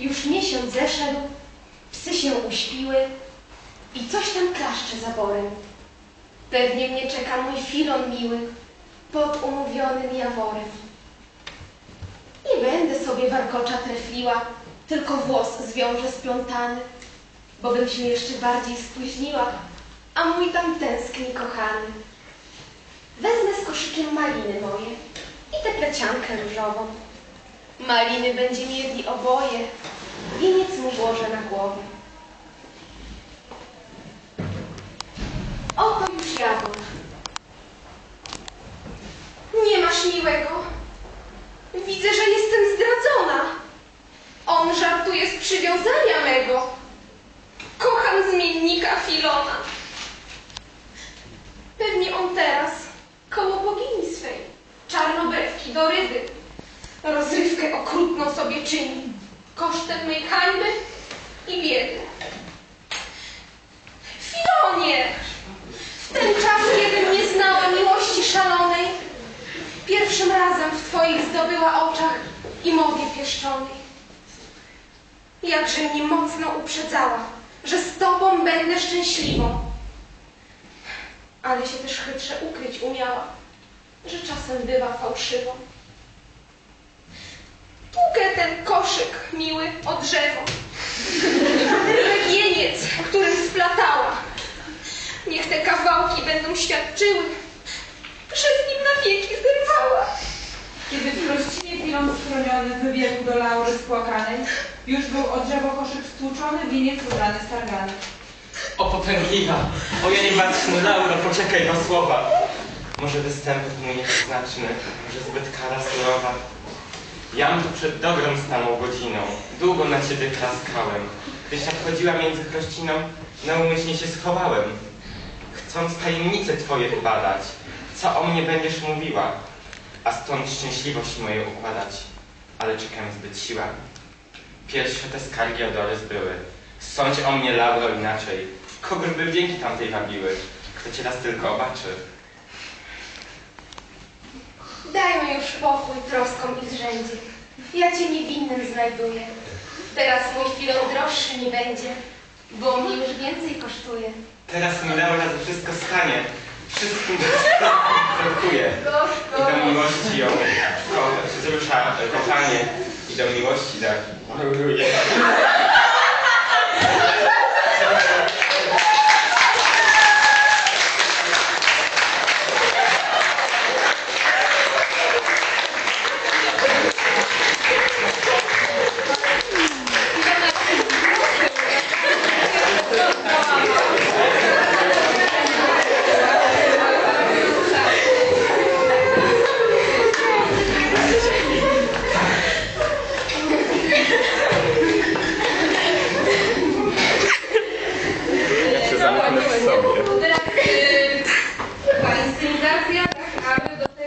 Już miesiąc zeszedł, psy się uśpiły i coś tam klaszcze zaborem. Pewnie mnie czeka mój filon miły pod umówionym jaworem. Nie będę sobie warkocza trefliła, tylko włos zwiążę splątany, bo bym się jeszcze bardziej spóźniła, a mój tam tęskni kochany. Wezmę z koszykiem maliny moje i tę pleciankę różową. Maliny będzie mieli oboje, Pewnie on teraz koło bogini swej, czarnobrawki do ryby, rozrywkę okrutną sobie czyni, kosztem mej hańby i biedy. Filonie! W ten czas, kiedy nie znała miłości szalonej, pierwszym razem w Twoich zdobyła oczach i mowie pieszczonej. Jakże mnie mocno uprzedzała, że z Tobą będę szczęśliwą. Ale się też chytrze ukryć umiała, że czasem bywa fałszywą. Tłukę ten koszyk miły o drzewo, ten wieniec, którym splatała. Niech te kawałki będą świadczyły, że z nim na wieki zerwała. Kiedy w prościnie chwilą schroniony wybiegł do laury spłakanej, już był o drzewo koszyk stłuczony, wieniec ubrany stargany. O popędliwa! O ja nie baczny Lauro, poczekaj do słowa. Może występek mój nieznaczny, może zbyt kara surowa. Jam tu przed dobrą stanął godziną, długo na ciebie klaskałem. Gdyś nadchodziła między chrościną, naumyślnie się schowałem. Chcąc tajemnice twoje badać, co o mnie będziesz mówiła, a stąd szczęśliwość moje układać. Ale czekam zbyt siła. Pierwsze te skargi o Dorys były. Sądź o mnie, Lauro, inaczej. Kogoż by wdzięki tamtej wabiły? Kto cię raz tylko obaczy? Daj mi już pokój troskom i zrzędzie. Ja cię niewinnym znajduję. Teraz mój chwilą droższy mi będzie, bo mi już więcej kosztuje. Teraz mi Laura za wszystko stanie. Wszystkim dziękuję. Gorzko. I do miłości ją ko- wzrusza kochanie. I do miłości daruję.